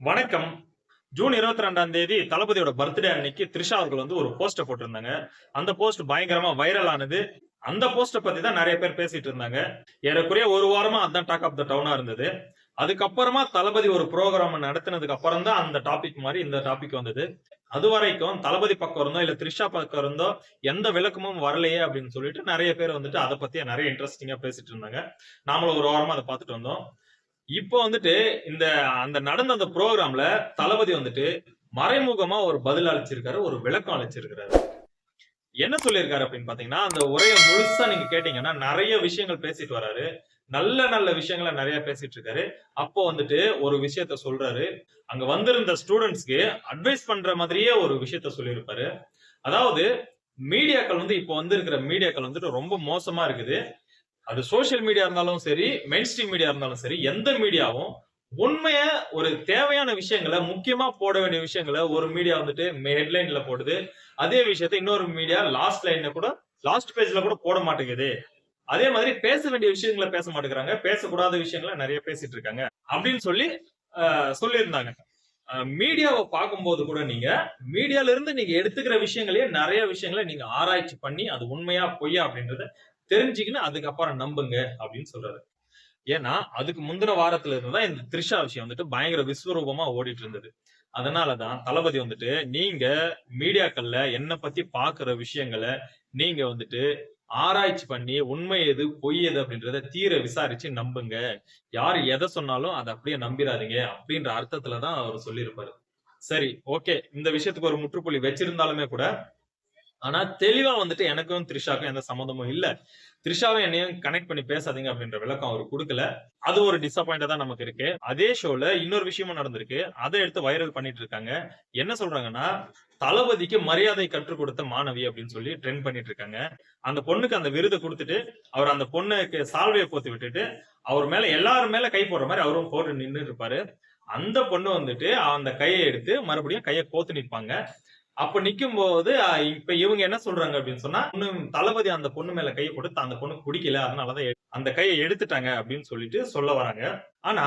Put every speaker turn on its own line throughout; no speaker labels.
வணக்கம். ஜூன் இருபத்தி ரெண்டாம் தேதி தளபதியோட பர்த்டே அன்னைக்கு த்ரிஷா அவர்கள் வந்து ஒரு போஸ்டர் போட்டிருந்தாங்க. அந்த போஸ்ட் பயங்கரமா வைரல் ஆனது. அந்த போஸ்டர் பத்தி தான் நிறைய பேர் பேசிட்டு இருந்தாங்க. ஏறக்குறைய ஒரு வாரமா அதான் டாக் ஆஃப் த டவுனா இருந்தது. அதுக்கப்புறமா தளபதி ஒரு ப்ரோக்ராம் நடத்தினதுக்கு அப்புறம் தான் அந்த டாபிக் மாதிரி இந்த டாபிக் வந்தது. அது வரைக்கும் தளபதி பக்கம் இருந்தோ இல்ல த்ரிஷா பக்கம் இருந்தோ எந்த விளக்கமும் வரலையே அப்படின்னு சொல்லிட்டு நிறைய பேர் வந்துட்டு அதை பத்தி நிறைய இன்ட்ரெஸ்டிங்கா பேசிட்டு இருந்தாங்க. நாமளும் ஒரு வாரமா அதை பார்த்துட்டு வந்தோம். இப்போ வந்துட்டு இந்த அந்த நடந்த அந்த ப்ரோக்ராம்ல தளபதி வந்துட்டு மறைமுகமா ஒரு பதில் அளிச்சிருக்காரு ஒரு விளக்கம் அளிச்சிருக்காரு என்ன சொல்லியிருக்காரு அப்படின்னு பாத்தீங்கன்னா அந்த உரையை முழுசா நீங்க கேட்டீங்கன்னா நிறைய விஷயங்கள் பேசிட்டு வராரு. நல்ல நல்ல விஷயங்களை நிறைய பேசிட்டு இருக்காரு. அப்போ வந்துட்டு ஒரு விஷயத்த சொல்றாரு. அங்க வந்திருந்த ஸ்டூடெண்ட்ஸ்க்கு அட்வைஸ் பண்ற மாதிரியே ஒரு விஷயத்த சொல்லியிருப்பாரு. அதாவது மீடியாக்கள் வந்து இப்போ வந்திருக்கிற மீடியாக்கள் வந்துட்டு ரொம்ப மோசமா இருக்குது. அது சோஷியல் மீடியா இருந்தாலும் சரி மெயின் ஸ்ட்ரீம் மீடியா இருந்தாலும் சரி எந்த மீடியாவும் உண்மைய ஒரு தேவையான விஷயங்களை முக்கியமா போட வேண்டிய விஷயங்களை ஒரு மீடியா வந்துட்டு ஹெட்லைன்ல போடுது. அதே விஷயத்த இன்னொரு மீடியா லாஸ்ட் லைன்ல கூட லாஸ்ட் பேஜ்ல கூட போட மாட்டேங்குது. அதே மாதிரி பேச வேண்டிய விஷயங்களை பேச மாட்டேங்கிறாங்க. பேசக்கூடாத விஷயங்களை நிறைய பேசிட்டு இருக்காங்க. அப்படின்னு சொல்லி ஆஹ், சொல்லியிருந்தாங்க. மீடியாவை பார்க்கும்போது கூட நீங்க மீடியால இருந்து நீங்க எடுத்துக்கிற விஷயங்களையே நிறைய விஷயங்களை நீங்க ஆராய்ச்சி பண்ணி அது உண்மையா பொய்யா அப்படின்றத தெரிஞ்சுக்கின்னு அதுக்கப்புறம் நம்புங்க அப்படின்னு சொல்றாரு. ஏன்னா அதுக்கு முந்தின வாரத்துல இருந்துதான் இந்த த்ரிஷா விஷயம் வந்துட்டு பயங்கர விஸ்வரூபமா ஓடிட்டு இருந்தது. அதனாலதான் தளபதி வந்துட்டு நீங்க மீடியாக்கள்ல என்ன பத்தி பாக்குற விஷயங்களை நீங்க வந்துட்டு ஆராய்ச்சி பண்ணி உண்மை எது பொய் எது அப்படின்றத தீர விசாரிச்சு நம்புங்க. யார் எதை சொன்னாலும் அதை அப்படியே நம்பிடாதீங்க அப்படின்ற அர்த்தத்துலதான் அவர் சொல்லியிருப்பாரு. சரி ஓகே. இந்த விஷயத்துக்கு ஒரு முற்றுப்புள்ளி வச்சிருந்தாலுமே கூட ஆனா தெளிவா வந்துட்டு எனக்கும் த்ரிஷாக்கும் எந்த சம்மந்தமும் இல்ல. த்ரிஷாவும் என்னையும் கனெக்ட் பண்ணி பேசாதீங்க அப்படின்ற விளக்கம் அவர் கொடுக்கல. அது ஒரு டிசப்பாயிண்டா தான் நமக்கு இருக்கு. அதே ஷோல இன்னொரு விஷயமும் நடந்திருக்கு. அதை எடுத்து வைரல் பண்ணிட்டு இருக்காங்க. என்ன சொல்றாங்கன்னா தளபதிக்கு மரியாதை கற்றுக் கொடுத்த மாணவி அப்படின்னு சொல்லி ட்ரெண்ட் பண்ணிட்டு இருக்காங்க. அந்த பொண்ணுக்கு அந்த விருதை கொடுத்துட்டு அவர் அந்த பொண்ணுக்கு சால்வையை போத்து விட்டுட்டு அவர் மேல எல்லாரும் மேல கை போடுற மாதிரி அவரும் போட்டு நின்று இருப்பாரு. அந்த பொண்ணு வந்துட்டு அந்த கையை எடுத்து மறுபடியும் கையை கோத்து நிற்பாங்க. அப்ப நிக்கும் போது இப்ப இவங்க என்ன சொல்றாங்க அப்படின்னு சொன்னா இன்னும் தளபதி அந்த பொண்ணு மேல கையை கொடுத்து அந்த பொண்ணுக்கு பிடிக்கல அதனாலதான் அந்த கையை எடுத்துட்டாங்க அப்படின்னு சொல்லிட்டு சொல்ல வராங்க. ஆனா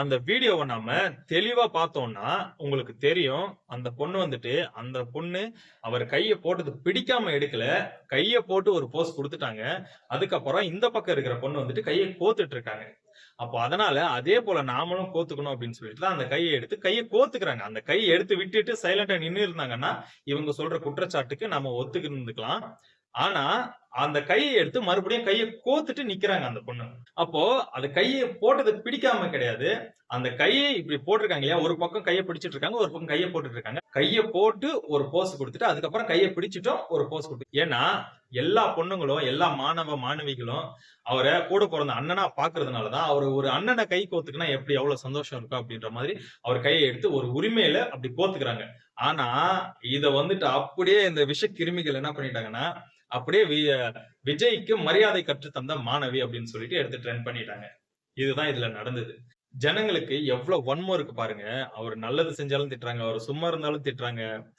அந்த வீடியோவை நாம தெளிவா பார்த்தோம்னா உங்களுக்கு தெரியும் அந்த பொண்ணு வந்துட்டு அந்த பொண்ணு அவர் கையை போட்டது பிடிக்காம எடுக்கல கையை போட்டு ஒரு போஸ்ட் கொடுத்துட்டாங்க. அதுக்கப்புறம் இந்த பக்கம் இருக்கிற பொண்ணு வந்துட்டு கையை கோத்துட்டு இருக்காங்க. அப்போ அதனால அதே போல நாமளும் கோத்துக்கணும் அப்படின்னு சொல்லிட்டு அந்த கையை எடுத்து கையை கோத்துக்கிறாங்க. அந்த கையை எடுத்து விட்டுட்டு சைலண்டா நின்று இருந்தாங்கன்னா இவங்க சொல்ற குற்றச்சாட்டுக்கு நம்ம ஒத்துக்கிருந்துக்கலாம். ஆனா அந்த கையை எடுத்து மறுபடியும் கையை கோத்துட்டு நிக்கிறாங்க அந்த பொண்ணு. அப்போ அந்த கையை போட்டது பிடிக்காம கிடையாது. அந்த கையை இப்படி போட்டிருக்காங்க இல்லையா? ஒரு பக்கம் கையை பிடிச்சிட்டு இருக்காங்க ஒரு பக்கம் கையை போட்டுட்டு இருக்காங்க. கையை போட்டு ஒரு போஸ் கொடுத்துட்டு அதுக்கப்புறம் கையை பிடிச்சிட்டோம் ஒரு போஸ் கொடுத்து ஏன்னா எல்லா பொண்ணுங்களும் எல்லா மாணவ மாணவிகளும் அவரை கூட பிறந்த அண்ணனா பாக்குறதுனாலதான் அவர் ஒரு அண்ணனை கை கோத்துக்குனா எப்படி எவ்வளவு சந்தோஷம் இருக்கும் அப்படின்ற மாதிரி அவர் கையை எடுத்து ஒரு உரிமையில அப்படி கோத்துக்கிறாங்க. ஆனா இத வந்துட்டு அப்படியே இந்த விஷ கிருமிகள் என்ன பண்ணிட்டாங்கன்னா அப்படியே வி- விஜய்க்கு மரியாதை கற்று தந்த மாணவி அப்படின்னு சொல்லிட்டு எடுத்து ட்ரெண்ட் பண்ணிட்டாங்க. இதுதான் இதுல நடந்தது. ஜனங்களுக்கு எவ்வளவு வன்மம் இருக்கு பாருங்க. அவர் நல்லது செஞ்சாலும் திட்டுறாங்க. அவர் சும்மா இருந்தாலும் திட்டுறாங்க.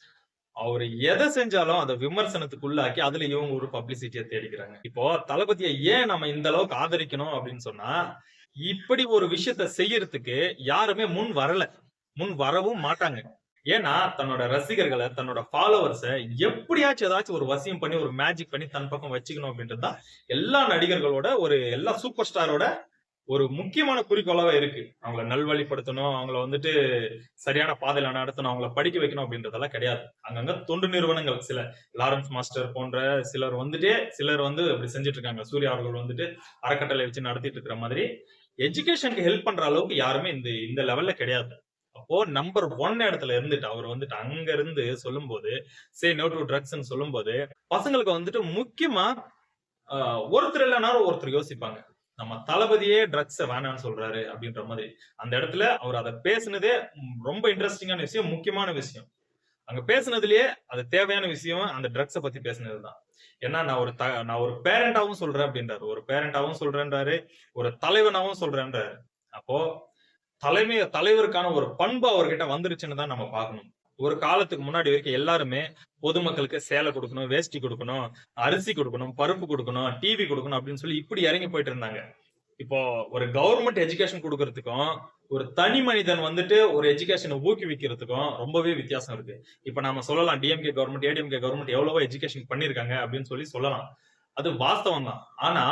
அவர் எதை செஞ்சாலும் அதை விமர்சனத்துக்குள்ளாக்கி அதுல இவங்க ஒரு பப்ளிசிட்டியை தேடிக்கிறாங்க. இப்போ தளபதியை ஏன் நம்ம இந்த அளவுக்கு ஆதரிக்கணும் அப்படின்னு சொன்னா இப்படி ஒரு விஷயத்த செய்யறதுக்கு யாருமே முன் வரல. முன் வரவும் மாட்டாங்க. ஏன்னா தன்னோட ரசிகர்களை தன்னோட ஃபாலோவர்ஸை எப்படியாச்சும் ஏதாச்சும் ஒரு வசியம் பண்ணி ஒரு மேஜிக் பண்ணி தன் பக்கம் வச்சுக்கணும் அப்படின்றது தான் எல்லா நடிகர்களோட ஒரு எல்லா சூப்பர் ஸ்டாரோட ஒரு முக்கியமான குறிக்கோளாவே இருக்கு. அவங்கள நல்வழிப்படுத்தணும் அவங்கள வந்துட்டு சரியான பாதையில நடத்தணும் அவங்கள படிக்க வைக்கணும் அப்படின்றதெல்லாம் கிடையாது. அங்கங்க தொண்டு நிறுவனங்கள் சில லாரன்ஸ் மாஸ்டர் போன்ற சிலர் வந்துட்டே சிலர் வந்து அப்படி செஞ்சுட்டு இருக்காங்க. சூர்யா அவர்கள் வந்துட்டு அறக்கட்டளை வச்சு நடத்திட்டு இருக்கிற மாதிரி எஜுகேஷனுக்கு ஹெல்ப் பண்ற அளவுக்கு யாருமே இந்த இந்த லெவல்ல கிடையாது. அப்போ நம்பர் ஒன் இடத்துல இருந்துட்டு அவர் வந்துட்டு அங்க இருந்து சொல்லும்போது சே நோ டு ட்ரக்ஸ்ன்னு சொல்லும்போது பசங்களுக்கு வந்துட்டு முக்கியமா ஆஹ், ஒருத்தர் இல்லைனாலும் ஒருத்தர் யோசிப்பாங்க. நம்ம தளபதியே ட்ரக்ஸ வேணாம்னு சொல்றாரு அப்படின்ற மாதிரி. அந்த இடத்துல அவர் அதை பேசுனதே ரொம்ப இன்ட்ரெஸ்டிங்கான விஷயம் முக்கியமான விஷயம். அங்க பேசுனதுலயே அது தேவையான விஷயம் அந்த ட்ரக்ஸ பத்தி பேசுனதுதான். ஏன்னா நான் ஒரு த நான் ஒரு பேரண்டாவும் சொல்றேன் அப்படின்றாரு. ஒரு பேரண்டாவும் சொல்றேன்றாரு. ஒரு தலைவனாவும் சொல்றேன்றாரு. அப்போ தலைமை தலைவருக்கான ஒரு பண்பு அவர்கிட்ட வந்துருச்சுன்னு தான் நம்ம பார்க்கணும். ஒரு காலத்துக்கு முன்னாடி வரைக்கும் எல்லாருமே பொதுமக்களுக்கு சேலை கொடுக்கணும் வேஷ்டி கொடுக்கணும் அரிசி கொடுக்கணும் பருப்பு கொடுக்கணும் டிவி கொடுக்கணும் அப்படின்னு சொல்லி இப்படி இறங்கி போயிட்டு இருந்தாங்க. இப்போ ஒரு கவர்மெண்ட் எஜுகேஷன் கொடுக்கறதுக்கும் ஒரு தனி மனிதன் வந்துட்டு ஒரு எஜுகேஷனை ஊக்குவிக்கிறதுக்கும் ரொம்பவே வித்தியாசம் இருக்கு. இப்ப நாம சொல்லலாம் டிஎம்கே கவர்மெண்ட் ஏடிஎம்கே கவர்மெண்ட் எவ்வளவோ எஜுகேஷன் பண்ணிருக்காங்க அப்படின்னு சொல்லி சொல்லலாம். அது வாஸ்தவம் தான் ஆனா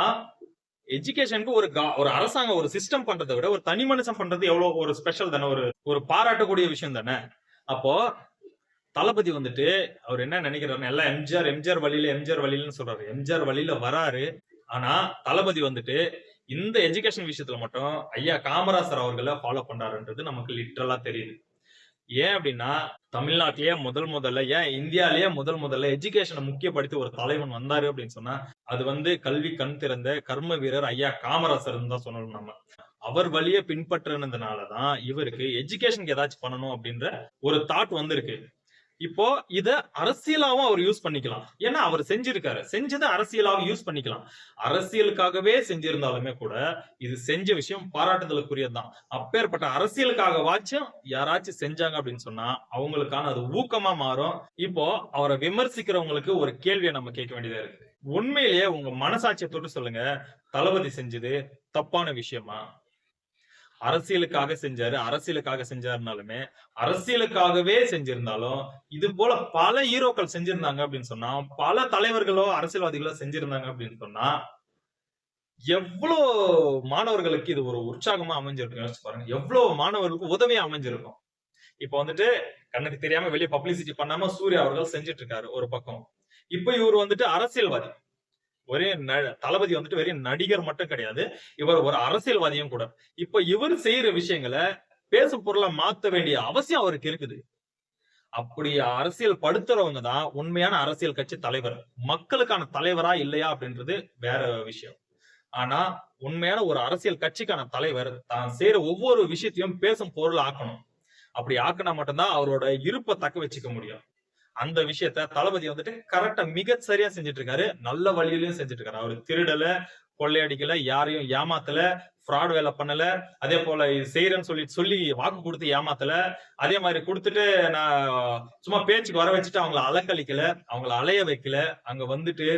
எஜுகேஷனுக்கு ஒரு ஒரு அரசாங்கம் ஒரு சிஸ்டம் பண்றதை விட ஒரு தனி மனுஷன் பண்றது எவ்வளவு ஒரு ஸ்பெஷல் தானே? ஒரு ஒரு பாராட்டக்கூடிய விஷயம் தானே? அப்போ தளபதி வந்துட்டு அவர் என்ன நினைக்கிறாருன்னு எல்லாம் எம்ஜிஆர் எம்ஜிஆர் வழியில எம்ஜிஆர் வழியிலன்னு சொல்றாரு. எம்ஜிஆர் வழியில வராரு. ஆனா தளபதி வந்துட்டு இந்த எஜுகேஷன் விஷயத்துல மட்டும் ஐயா காமராசர் அவர்களை ஃபாலோ பண்றாருன்றது நமக்கு லிட்டரலா தெரியுது. ஏன் அப்படின்னா தமிழ்நாட்டிலேயே முதல் முதல்ல ஏன் இந்தியாலேயே முதல் முதல்ல எஜுகேஷனை முக்கியப்படுத்தி ஒரு தலைவன் வந்தாரு அப்படின்னு சொன்னா அது வந்து கல்வி கண் திறந்த கர்ம வீரர் ஐயா காமராசர் தான் சொல்லணும் நம்ம. அவர் வழியை பின்பற்றினதுனாலதான் இவருக்கு எஜுகேஷனுக்கு ஏதாச்சும் பண்ணணும் அப்படின்ற ஒரு தாட் வந்திருக்கு. இப்போ இத அரசியலாவும் அவர் யூஸ் பண்ணிக்கலாம். ஏன்னா அவர் செஞ்சிருக்காரு. செஞ்சதை அரசியலாவும் யூஸ் பண்ணிக்கலாம். அரசியலுக்காகவே செஞ்சிருந்தாலுமே கூட இது செஞ்ச விஷயம் பாராட்டுதலுக்குரியதுதான். அப்பேற்பட்ட அரசியலுக்காக வாச்சும் யாராச்சும் செஞ்சாங்க அப்படின்னு சொன்னா அவங்களுக்கான அது ஊக்கமா மாறும். இப்போ அவரை விமர்சிக்கிறவங்களுக்கு ஒரு கேள்வியை நம்ம கேட்க வேண்டியதா இருக்கு உண்மையிலேயே உங்க மனசாட்சியை தொட்டு சொல்லுங்க. தளபதி செஞ்சது தப்பான விஷயமா? அரசியலுக்காக செஞ்சாரு அரசியலுக்காக செஞ்சாருனாலுமே அரசியலுக்காகவே செஞ்சிருந்தாலும் இது போல பல ஹீரோக்கள் செஞ்சிருந்தாங்க அப்படின்னு சொன்னா பல தலைவர்களோ அரசியல்வாதிகளோ செஞ்சிருந்தாங்க அப்படின்னு சொன்னா எவ்வளோ மாணவர்களுக்கு இது ஒரு உற்சாகமா அமைஞ்சிருக்கும்? யோசிச்சு பாருங்க. எவ்வளவு மாணவர்களுக்கு உதவியா அமைஞ்சிருக்கும்? இப்ப வந்துட்டு கண்ணுக்கு தெரியாம வெளியே பப்ளிசிட்டி பண்ணாம சூர்யா அவர்கள் செஞ்சுட்டு இருக்காரு ஒரு பக்கம். இப்ப இவர் வந்துட்டு அரசியல்வாதி. ஒரே ந- தளபதி வந்துட்டு வெறும் நடிகர் மட்டும் கிடையாது. இவர் ஒரு அரசியல்வாதியும் கூட. இப்ப இவர் செய்யற விஷயங்களை பேசும் பொருளா மாத்த வேண்டிய அவசியம் அவருக்கு இருக்குது. அப்படி அரசியல் படுத்துறவங்க தான் உண்மையான அரசியல் கட்சி தலைவர். மக்களுக்கான தலைவரா இல்லையா அப்படின்றது வேற விஷயம். ஆனா உண்மையான ஒரு அரசியல் கட்சிக்கான தலைவர் தான் செய்யற ஒவ்வொரு விஷயத்தையும் பேசும் பொருள் ஆக்கணும். அப்படி ஆக்கினா மட்டும்தான் அவரோட இருப்பை தக்க வச்சுக்க முடியும். அந்த விஷயத்த தளபதி வந்துட்டு கரெக்டா மிக சரியா செஞ்சுட்டு இருக்காரு. நல்ல வழியிலயும் செஞ்சுட்டு இருக்காரு. அவரு திருடல கொள்ளையடிக்கல யாரையும் ஏமாத்தல ஃப்ராட் வேலை பண்ணல அதே போல இது செய்யறேன்னு சொல்லி சொல்லி வாக்கு கொடுத்து ஏமாத்தல அதே மாதிரி கொடுத்துட்டு நான் சும்மா பேச்சுக்கு வர வச்சுட்டு அவங்கள அலக்கழிக்கல அவங்கள அலைய வைக்கல அங்க வந்துட்டு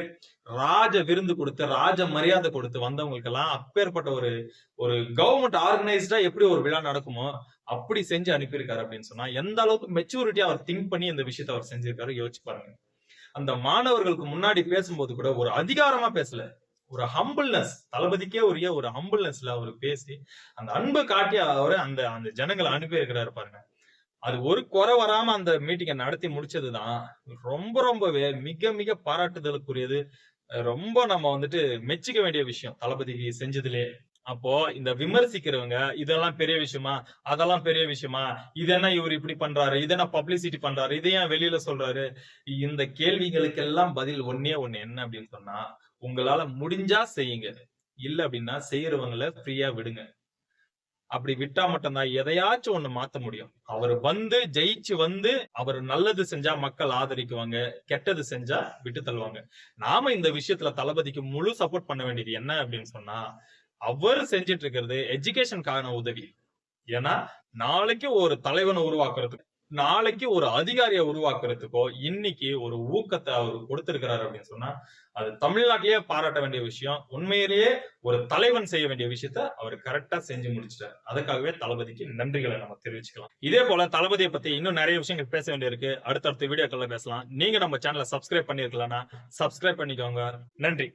ராஜ விருந்து கொடுத்து ராஜ மரியாதை கொடுத்து வந்தவங்களுக்கு எல்லாம் அப்பேற்பட்ட ஒரு ஒரு கவர்மெண்ட் ஆர்கனைஸ்டா எப்படி ஒரு விழா நடக்குமோ அப்படி செஞ்சு அனுப்பியிருக்காரு அப்படின்னு சொன்னா எந்த அளவுக்கு மெச்சூரிட்டி அவர் திங்க் பண்ணி இந்த விஷயத்த அவர் செஞ்சிருக்காரு யோசிச்சு பாருங்க. அந்த மாணவர்களுக்கு முன்னாடி பேசும்போது கூட ஒரு அதிகாரமா பேசல. ஒரு ஹம்பிள்னஸ் தளபதிக்கே உரிய ஒரு ஹம்பிள்னஸ்ல அவர் பேசி அந்த அன்பை காட்டி அவரு அந்த அந்த ஜனங்களை அனுப்பி இருக்கிறாரு பாருங்க. அது ஒரு குறை வராம அந்த மீட்டிங்கை நடத்தி முடிச்சதுதான். ரொம்ப ரொம்பவே மிக மிக பாராட்டுதலுக்குரியது. ரொம்ப நம்ம வந்துட்டு மெச்சிக்க வேண்டிய விஷயம் தளபதிக்கு செஞ்சதுலே. அப்போ இந்த விமர்சிக்கிறவங்க இதெல்லாம் பெரிய விஷயமா? அதெல்லாம் பெரிய விஷயமா? இது என்ன இவர் இப்படி பண்றாரு? இதென்ன பப்ளிசிட்டி பண்றாரு? இதை ஏன் வெளியில சொல்றாரு. இந்த கேள்விகளுக்கெல்லாம் பதில் ஒன்னே ஒண்ணு என்ன அப்படின்னு சொன்னா உங்களால முடிஞ்சா செய்யுங்க. இல்ல அப்படின்னா செய்யறவங்கள ஃப்ரீயா விடுங்க. அப்படி விட்டா மட்டும்தான் எதையாச்சும் ஒண்ணு மாத்த முடியும். அவர் வந்து ஜெயிச்சு வந்து அவர் நல்லது செஞ்சா மக்கள் ஆதரிக்குவாங்க கெட்டது செஞ்சா விட்டு தள்ளுவாங்க. நாம இந்த விஷயத்துல தளபதிக்கு முழு சப்போர்ட் பண்ண வேண்டியது என்ன அப்படின்னு சொன்னா அவர் செஞ்சிட்டு இருக்கிறது எஜுகேஷனுக்கான உதவி. ஏன்னா நாளைக்கு ஒரு தலைவனை உருவாக்குறதுக்கு நாளைக்கு ஒரு அதிகாரியை உருவாக்குறதுக்கோ இன்னைக்கு ஒரு ஊக்கத்தை அவர் கொடுத்திருக்கிறாரு அப்படின்னு சொன்னா அது தமிழ்நாட்டிலேயே பாராட்ட வேண்டிய விஷயம் உண்மையிலேயே ஒரு தலைவன் செய்ய வேண்டிய விஷயத்த அவர் கரெக்டா செஞ்சு முடிச்சிட்டார். அதுக்காகவே தளபதிக்கு நன்றிகளை நம்ம தெரிவிச்சுக்கலாம். இதே போல தளபதியை பத்தி இன்னும் நிறைய விஷயங்கள் பேச வேண்டியிருக்கு. அடுத்தடுத்த வீடியோக்கள்ல பேசலாம். நீங்க நம்ம சேனலை சப்ஸ்கிரைப் பண்ணிருக்கலாம்னா சப்ஸ்கிரைப் பண்ணிக்கோங்க. நன்றி.